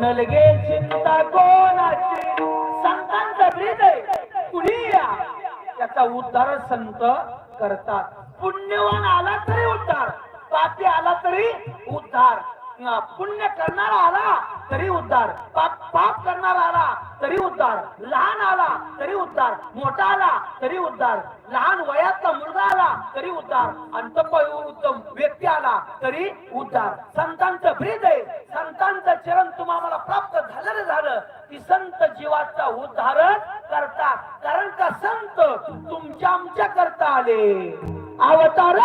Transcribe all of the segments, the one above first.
नलगे चिंता कोणाची? संतांचा ब्रीद आहे कुणी या त्याचा उद्धार संत करतात पुण्यवान आला तरी उद्धार. पापी आला तरी उद्धार पुण्य करणारा आला तरी उद्धार. पाप पाप करणारा आला तरी उद्धार. लहान आला तरी उद्धार. मोठा आला तरी उद्धार. लहान वयातला मुलगा आला तरी उद्धार. अंतपयुक्त व्यक्ती आला तरी उद्धार. संतांचं ब्रीद आहे संतांचं चरण तुम्हाला प्राप्त झालं झालं. की संत जीवाचा उद्धारण करता कारण का संत तुमच्या आमच्या करता आले. अवतार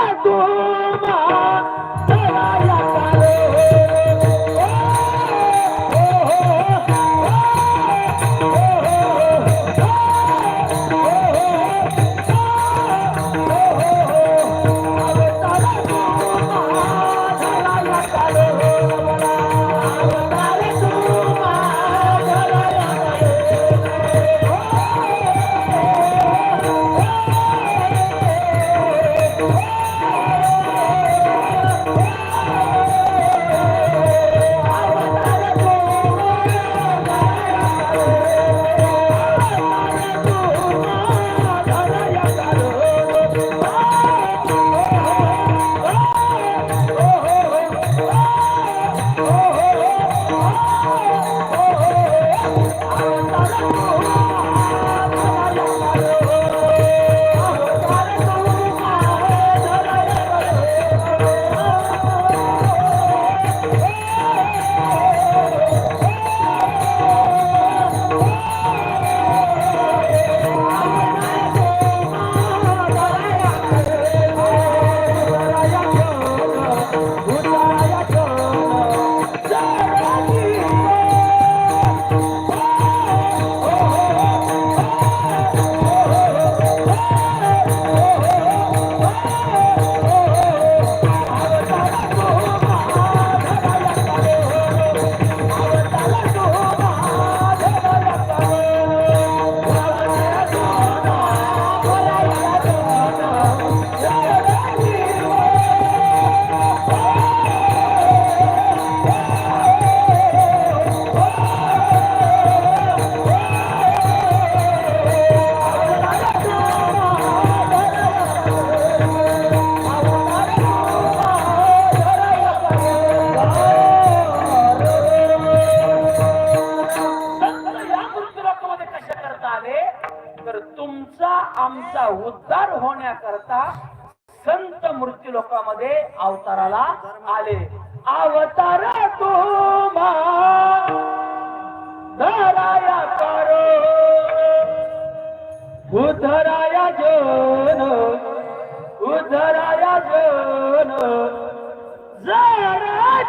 कशा आले तर तुमचा आमचा उद्धार होण्याकरता संत मृत्यू लोकांमध्ये अवताराला आले. अवतार तुम्हा धराया करो उधराया जोन उधराया जोन जरा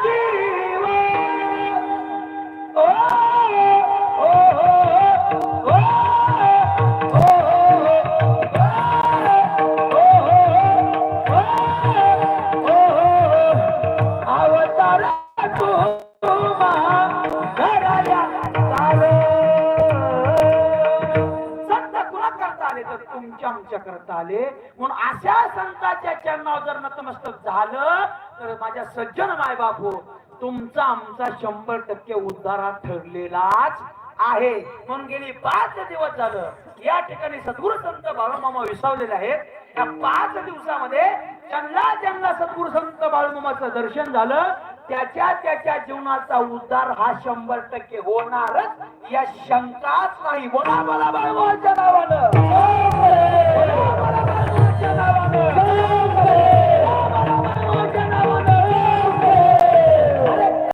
तुमच्या आमच्या करता आले. म्हणून अशा संतांच्या चरणावर जर नतमस्तक झालं तर माझ्या सज्जन मायबाप हो तुमचा आमचा शंभर टक्के उद्धारात ठरलेलाच आहे. म्हणून गेली पाच दिवस झालं. या ठिकाणी सद्गुरु संत बाळूमामा विसावलेले आहेत. या पाच दिवसामध्ये ज्यांना ज्यांना सद्गुरु संत बाळूमामाचं दर्शन झालं त्याच्या त्याच्या जीवनाचा उद्धार हा शंभर टक्के होणारच. या शंकाच नाही. बोला बोला बाळूमामाच्या